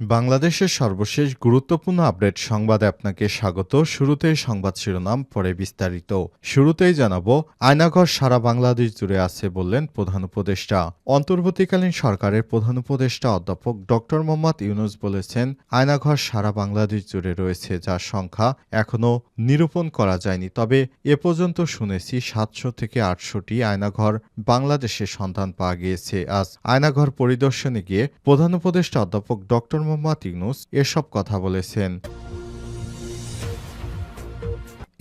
বাংলাদেশের সর্বশেষ গুরুত্বপূর্ণ আপডেট সংবাদে আপনাকে স্বাগত। শুরুতেই সংবাদ শিরোনাম, পরে বিস্তারিত। শুরুতেই জানাব, আয়নাঘর সারা বাংলাদেশ জুড়ে আছে বললেন প্রধান উপদেষ্টা। অন্তর্বর্তীকালীন সরকারের প্রধান উপদেষ্টা অধ্যাপক ড মোহাম্মদ ইউনুস বলেছেন, আয়নাঘর সারা বাংলাদেশ জুড়ে রয়েছে, যার সংখ্যা এখনও নিরূপণ করা যায়নি। তবে এ পর্যন্ত শুনেছি সাতশো থেকে আটশোটি আয়নাঘর বাংলাদেশে সন্ধান পাওয়া গিয়েছে। আজ আয়নাঘর পরিদর্শনে গিয়ে প্রধান উপদেষ্টা অধ্যাপক ড মোহাম্মদ ইউনুস এসব কথা বলেছেন।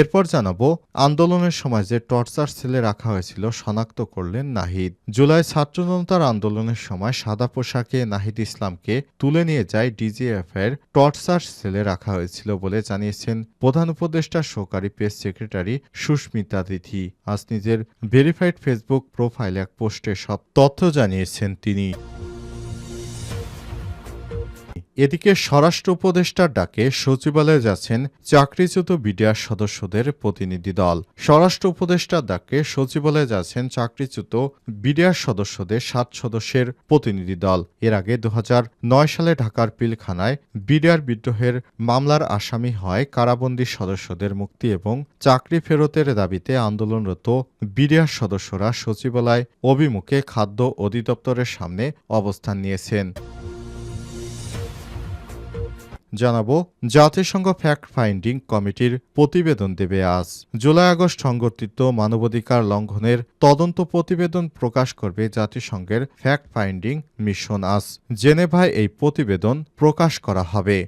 এরপর জানাব, আন্দোলনের সময় যে টর্চার সেলে রাখা হয়েছিল শনাক্ত করলেন নাহিদ। জুলাই ছাত্র জনতার আন্দোলনের সময় সাদা পোশাকে নাহিদ ইসলামকে তুলে নিয়ে যায় ডিজিএফ এর টর্চার সেলে রাখা হয়েছিল বলে জানিয়েছেন প্রধান উপদেষ্টা সহকারী প্রেস সেক্রেটারি সুস্মিতা তিথি আজ নিজের ভেরিফাইড ফেসবুক প্রোফাইলে এক পোস্টে সব তথ্য জানিয়েছেন তিনি। এদিকে স্বরাষ্ট্র উপদেষ্টার ডাকে সচিবালয়ে যাচ্ছেন চাকরিচ্যুত বিডিআর সদস্যদের প্রতিনিধি দল। স্বরাষ্ট্র উপদেষ্টার ডাকে সচিবালয়ে যাচ্ছেন চাকরিচ্যুত বিডিআর সদস্যদের সাত সদস্যের প্রতিনিধি দল। এর আগে দু হাজার নয় সালে ঢাকার পিলখানায় বিডিআর বিদ্রোহের মামলার আসামি হয় কারাবন্দী সদস্যদের মুক্তি এবং চাকরি ফেরতের দাবিতে আন্দোলনরত বিডিআর সদস্যরা সচিবালয় অভিমুখে খাদ্য অধিদপ্তরের সামনে অবস্থান নিয়েছেন। জানাব জাতিসংঘ ফ্যাক্ট ফাইন্ডিং কমিটির প্রতিবেদন দেবে আজ। জুলাই আগস্ট সংগঠিত মানবাধিকার লঙ্ঘনের তদন্ত প্রতিবেদন প্রকাশ করবে জাতিসংঘের ফ্যাক্ট ফাইন্ডিং মিশন। আজ জেনেভায় এই প্রতিবেদন প্রকাশ করা হবে।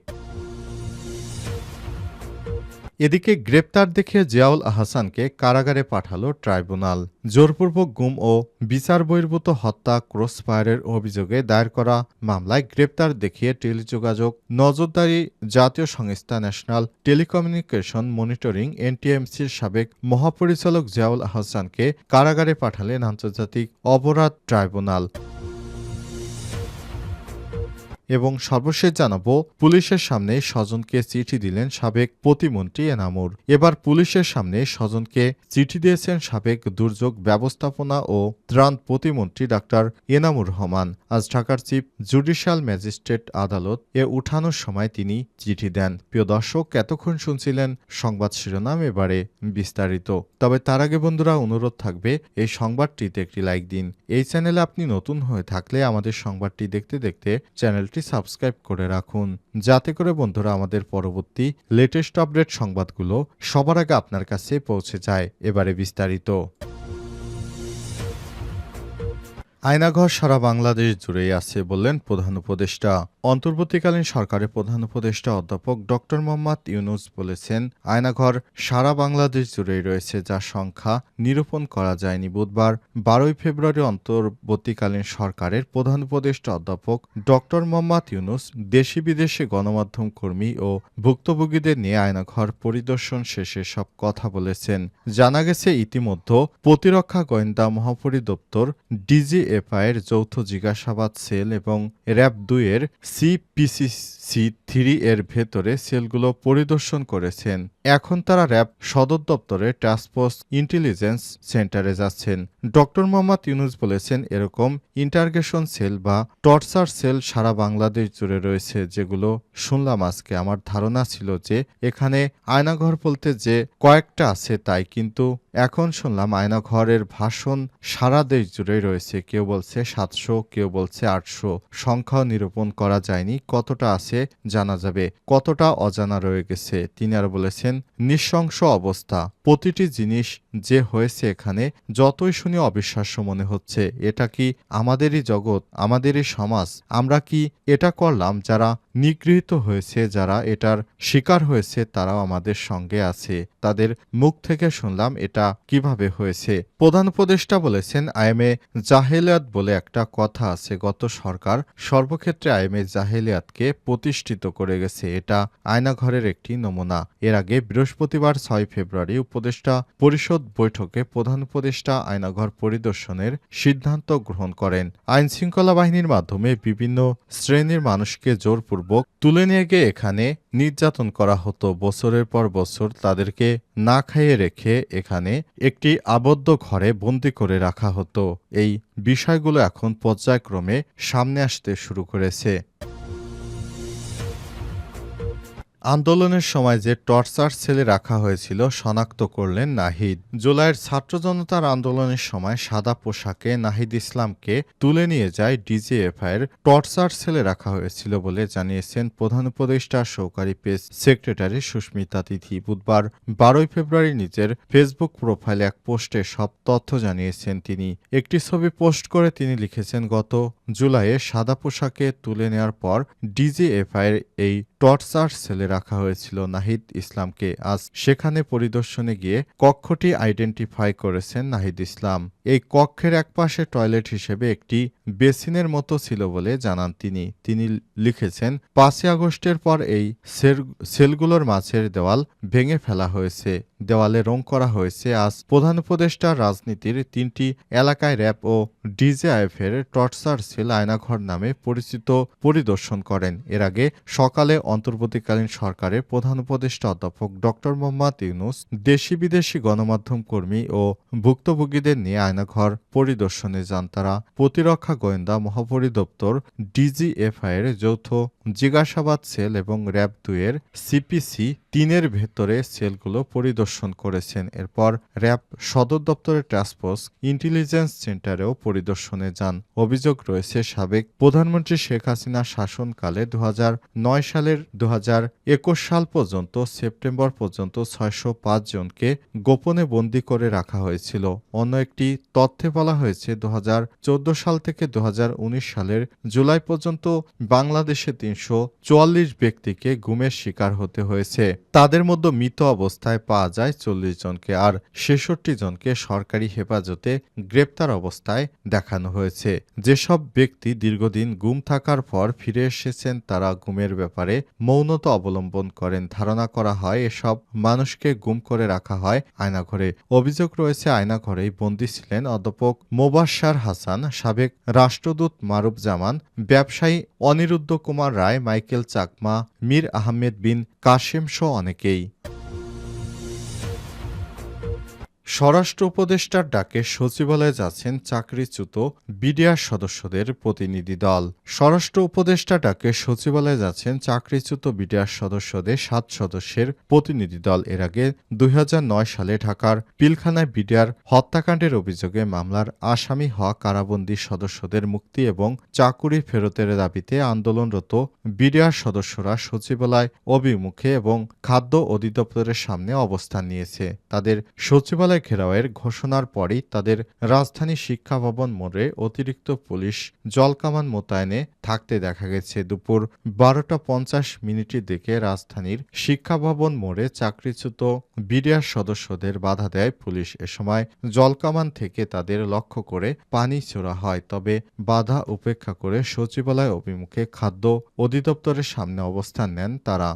এদিকে গ্রেপ্তার দেখে জিয়াউল আহসানকে কারাগারে পাঠালো ট্রাইব্যুনাল। জোরপূর্বক গুম ও বিচার বহির্ভূত হত্যা, ক্রসফায়ারের অভিযোগে দায়ের করা মামলায় গ্রেপ্তার দেখিয়ে টেলিযোগাযোগ, নজরদারি, জাতীয় সংস্থা ন্যাশনাল টেলিকমিউনিকেশন মনিটরিং এনটিএমসির সাবেক মহাপরিচালক জিয়াউল আহসানকে কারাগারে পাঠালেন আন্তর্জাতিক অপরাধ ট্রাইব্যুনাল। এবং সর্বশেষ জানাব, পুলিশের সামনে স্বজনকে চিঠি দিলেন সাবেক প্রতিমন্ত্রী এনামুর। এবার পুলিশের সামনে স্বজনকে চিঠি দিয়েছেন সাবেক দুর্যোগ ব্যবস্থাপনা ও ত্রাণ প্রতিমন্ত্রী ডাক্তার এনামুর রহমান। আজ ঢাকার চিফ জুডিশিয়াল ম্যাজিস্ট্রেট আদালত এ উঠানোর সময় তিনি চিঠি দেন। প্রিয় দর্শক, এতক্ষণ শুনছিলেন সংবাদ শিরোনাম, এবারে বিস্তারিত। তবে তার আগে বন্ধুরা, অনুরোধ থাকবে, এই সংবাদটিতে একটি লাইক দিন। এই চ্যানেলে আপনি নতুন হয়ে থাকলে আমাদের সংবাদটি দেখতে দেখতে চ্যানেলটি সাবস্ক্রাইব করে রাখুন। যাতে করে বন্ধুরা আমাদের পরবর্তী লেটেস্ট আপডেট সংবাদগুলো সবার আগে আপনার কাছে পৌঁছে যায়। এবারে বিস্তারিত। আয়নাঘর সারা বাংলাদেশ জুড়েই আছে বললেন প্রধান উপদেষ্টা। অন্তর্বর্তীকালীন সরকারের প্রধান উপদেষ্টা অধ্যাপক ড মোহাম্মদ ইউনুস বলেছেন, আয়নাঘর সারা বাংলাদেশ জুড়েই রয়েছে, যার সংখ্যা নিরূপণ করা যায়নি। বুধবার, বারোই ফেব্রুয়ারি অন্তর্বর্তীকালীন সরকারের প্রধান উপদেষ্টা অধ্যাপক ড মোহাম্মদ ইউনুস দেশি বিদেশে গণমাধ্যম কর্মী ও ভুক্তভোগীদের নিয়ে আয়নাঘর পরিদর্শন শেষে সব কথা বলেছেন। জানা গেছে, ইতিমধ্যে প্রতিরক্ষা গোয়েন্দা মহাপরিদপ্তর ডিজিএফআইয়ের যৌথ জিজ্ঞাসাবাদ সেল এবং র্যাব দুইয়ের সিপিসিসি থ্রি এর ভেতরে সেলগুলো পরিদর্শন করেছেন। এখন তারা র্যাব সদর দপ্তরে টাস্কফোর্স ইন্টেলিজেন্স সেন্টারে যাচ্ছেন। ডক্টর মোহাম্মদ ইউনুস বলেছেন, এরকম ইন্টারগেশন সেল বা টর্চার সেল সারা বাংলাদেশ জুড়ে রয়েছে, যেগুলো শুনলাম আজকে। আমার ধারণা ছিল যে এখানে আয়নাঘর বলতে যে কয়েকটা আছে তাই, কিন্তু এখন শুনলাম আয়নাঘরের ভাষণ সারা দেশ জুড়েই রয়েছে। কেউ বলছে সাতশো, কেউ বলছে আটশো। সংখ্যাও নিরূপণ করা যায়নি, কতটা আছে জানা যাবে। কতটা অজানা রয়ে গেছে, তিনি আর বলেছেন, নিঃশংস অবস্থা। প্রতিটি জিনিস যে হয়েছে এখানে, যতই শুনি অবিশ্বাস্য মনে হচ্ছে। এটা কি আমাদেরই জগৎ, আমাদেরই সমাজ? আমরা কি এটা করলাম যারা নিগৃহীত হয়েছে যারা এটার শিকার হয়েছে, তারাও আমাদের সঙ্গে আছে। তাদের মুখ থেকে শুনলাম এটা কীভাবে হয়েছে। প্রধান উপদেষ্টা বলেছেন, আইএমএ জাহেলিয়াত বলে একটা কথা আছে, গত সরকার সর্বক্ষেত্রে আইএমএ জাহেলিয়াতকে প্রতিষ্ঠিত করে গেছে। এটা আয়নাঘরের একটি নমুনা। এর আগে বৃহস্পতিবার ছয় ফেব্রুয়ারি উপদেষ্টা পরিষদ বৈঠকে প্রধান উপদেষ্টা আয়নাঘর পরিদর্শনের সিদ্ধান্ত গ্রহণ করেন। আইন শৃঙ্খলা বাহিনীর মাধ্যমে বিভিন্ন শ্রেণির মানুষকে জোরপূর্বক বলপূর্বক তুলে নিয়ে গিয়ে এখানে নির্যাতন করা হতো। বছরের পর বছর তাদেরকে না খাইয়ে রেখে এখানে একটি আবদ্ধ ঘরে বন্দি করে রাখা হতো। এই বিষয়গুলো এখন পর্যায়ক্রমে সামনে আসতে শুরু করেছে। আন্দোলনের সময় যে টর্চার সেলে রাখা হয়েছিল, শনাক্ত করলেন নাহিদ। জুলাইয়ের ছাত্র জনতার আন্দোলনের সময় সাদা পোশাকে নাহিদ ইসলামকে তুলে নিয়ে যায় ডিজিএফআইয়ের টর্চার সেলে রাখা হয়েছিল বলে জানিয়েছেন প্রধান উপদেষ্টা সহকারী পেজ সেক্রেটারি সুস্মিতা তিথি। বুধবার বারোই ফেব্রুয়ারি নিজের ফেসবুক প্রোফাইলে এক পোস্টে সব তথ্য জানিয়েছেন তিনি। একটি ছবি পোস্ট করে তিনি লিখেছেন, গত জুলাইয়ে সাদা পোশাকে তুলে নেওয়ার পর ডিজিএফআইয়ের এই টর্চার সেলে রাখা হয়েছিল নাহিদ ইসলামকে। আজ সেখানে পরিদর্শনে গিয়ে কক্ষটি আইডেন্টিফাই করেছেন নাহিদ ইসলাম। এই কক্ষের একপাশে টয়লেট হিসেবে একটি বেসিনের মতো ছিল বলে জানান তিনি। তিনি লিখেছেন, পাঁচই আগস্টের পর এই সেল- সেলগুলোর মাঝের দেওয়াল ভেঙে ফেলা হয়েছে। দেওয়ালে রং করা হয়েছে। আজ প্রধান উপদেষ্টা রাজনীতির তিনটি এলাকায় র্যাব ও ডিজেআইএফ এর টর্চার সেল আয়নাঘর নামে পরিচিত পরিদর্শন করেন। এর আগে সকালে অন্তর্বর্তীকালীন সরকারের প্রধান উপদেষ্টা অধ্যাপক ড মোহাম্মদ ইউনুস দেশি বিদেশি গণমাধ্যম কর্মী ও ভুক্তভোগীদের নিয়ে আয়নাঘর পরিদর্শনে যান তারা। প্রতিরক্ষা গোয়েন্দা মহাপরিদপ্তর ডিজিএফআই এর যৌথ জিজ্ঞাসাবাদ সেল এবং র্যাব দুয়ের সিপিসি তিনের ভেতরে সেলগুলো পরিদর্শন করেছেন। এরপর র্যাব সদর দপ্তরের টাস্কফোর্স ইন্টেলিজেন্স সেন্টারেও পরিদর্শনে যান। অভিযোগ রয়েছে, সাবেক প্রধানমন্ত্রী শেখ হাসিনার শাসনকালে দু নয় সালের দু সাল পর্যন্ত, সেপ্টেম্বর পর্যন্ত ছয়শো পাঁচ জনকে গোপনে বন্দী করে রাখা হয়েছিল। অন্য একটি তথ্যে বলা হয়েছে দু হাজার চোদ্দ সাল থেকে দু হাজার উনিশ সালের জুলাই পর্যন্ত বাংলাদেশে তিনশো চুয়াল্লিশ ব্যক্তিকে গুমের শিকার হতে হয়েছে। তাদের মধ্যে মৃত অবস্থায় পাওয়া যায় চল্লিশ জনকে, আর ছেষট্টি জনকে সরকারি হেফাজতে গ্রেপ্তার অবস্থায় দেখানো হয়েছে। যেসব ব্যক্তি দীর্ঘদিন গুম থাকার পর ফিরে এসেছেন, তারা গুমের ব্যাপারে মৌনতা অবলম্বন করেন। ধারণা করা হয়, এসব মানুষকে গুম করে রাখা হয় আয়নাঘরে। অভিযোগ রয়েছে, আয়নাঘরেই বন্দী ছিলেন অধ্যাপক মোবাশ্সার হাসান, সাবেক রাষ্ট্রদূত মারুফ জামান ব্যবসায়ী অনিরুদ্ধ কুমার রায়, মাইকেল চাকমা, মীর আহমেদ বিন কাশেম সহ অনেকেই। স্বরাষ্ট্র উপদেষ্টার ডাকে সচিবালয়ে যাচ্ছেন চাকরিচ্যুত বিডিআর সদস্যদের প্রতিনিধি দল। স্বরাষ্ট্র উপদেষ্টা ডাকে সচিবালয়ে যাচ্ছেন চাকরিচ্যুত বিডিআর সদস্যদের সাত সদস্যের প্রতিনিধি দল। এর আগে দুই হাজার নয় সালে ঢাকার পিলখানায় বিডিআর হত্যাকাণ্ডের অভিযোগে মামলার আসামি হওয়া কারাবন্দী সদস্যদের মুক্তি এবং চাকুরি ফেরতের দাবিতে আন্দোলনরত বিডিআর সদস্যরা সচিবালয় অভিমুখে এবং খাদ্য অধিদপ্তরের সামনে অবস্থান নিয়েছে। তাদের সচিবালয় ঘেরাওয়ের ঘোষণার পরেই তাদের রাজধানী শিক্ষা ভবন মোড়ে অতিরিক্ত পুলিশ জলকামান মোতায়েনে থাকতে দেখা গেছে। দুপুর বারোটা পঞ্চাশ মিনিটের দিকে রাজধানীর শিক্ষা ভবন মোড়ে চাকরিচ্যুত বিডিআর সদস্যদের বাধা দেয় পুলিশ। এ সময় জলকামান থেকে তাদের লক্ষ্য করে পানি ছোড়া হয়, তবে বাধা উপেক্ষা করে সচিবালয় অভিমুখে খাদ্য অধিদপ্তরের সামনে অবস্থান নেন তারা।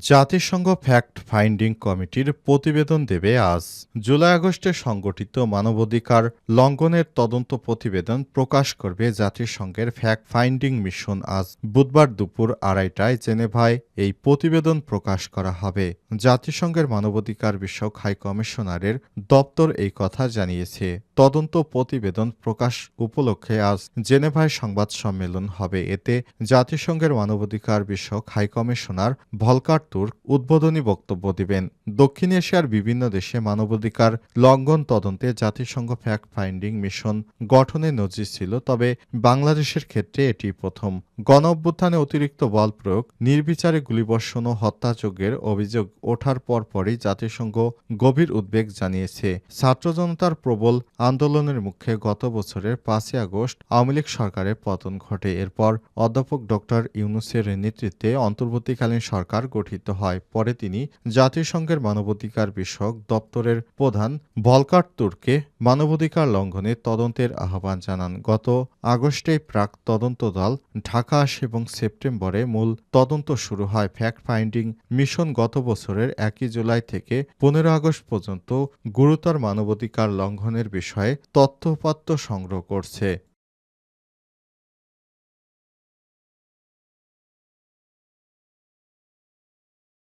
জাতিসংঘ ফ্যাক্ট ফাইন্ডিং কমিটির প্রতিবেদন দেবে আজ। জুলাই আগস্টে সংগঠিত মানবাধিকার লঙ্ঘনের তদন্ত প্রতিবেদন প্রকাশ করবে জাতিসংঘের ফ্যাক্ট ফাইন্ডিং মিশন। আজ বুধবার দুপুর আড়াইটায় জেনেভায় এই প্রতিবেদন প্রকাশ করা হবে। জাতিসংঘের মানবাধিকার বিষয়ক হাই কমিশনারের দপ্তর এই কথা জানিয়েছে। তদন্ত প্রতিবেদন প্রকাশ উপলক্ষে আজ জেনেভায় সংবাদ সম্মেলন হবে। এতে জাতিসংঘের মানবাধিকার বিষয়ক হাই কমিশনার ভলকার তুর্ক উদ্বোধনী বক্তব্য দিবেন। দক্ষিণ এশিয়ার বিভিন্ন দেশে মানবাধিকার লঙ্ঘন তদন্তে জাতিসংঘ ফ্যাক্ট ফাইন্ডিং মিশন গঠনের নজির ছিল, তবে বাংলাদেশের ক্ষেত্রে এটি প্রথম। গণ অভ্যুত্থানে অতিরিক্ত বল প্রয়োগ, নির্বিচারে গুলিবর্ষণ ও হত্যাযজ্ঞের অভিযোগ ওঠার পরপরই জাতিসংঘ গভীর উদ্বেগ জানিয়েছে। ছাত্র জনতার প্রবল আন্দোলনের মুখে গত বছরের পাঁচই আগস্ট আওয়ামী লীগ সরকারের পতন ঘটে। এরপর অধ্যাপক ডক্টর ইউনুসের নেতৃত্বে অন্তর্বর্তীকালীন সরকার গঠিত হয়। পরে তিনি জাতিসংঘের মানবাধিকার বিষয়ক দপ্তরের প্রধান ভলকার তুর্কে মানবাধিকার লঙ্ঘনের তদন্তের আহ্বান জানান। গত আগস্টে প্রাক তদন্ত দল ঢাকা আসে এবং সেপ্টেম্বরে মূল তদন্ত শুরু হয়। ফ্যাক্ট ফাইন্ডিং মিশন গত বছরের একই জুলাই থেকে পনেরো আগস্ট পর্যন্ত গুরুতর মানবাধিকার লঙ্ঘনের বিষয়ে তথ্যপাত্র সংগ্রহ করছে।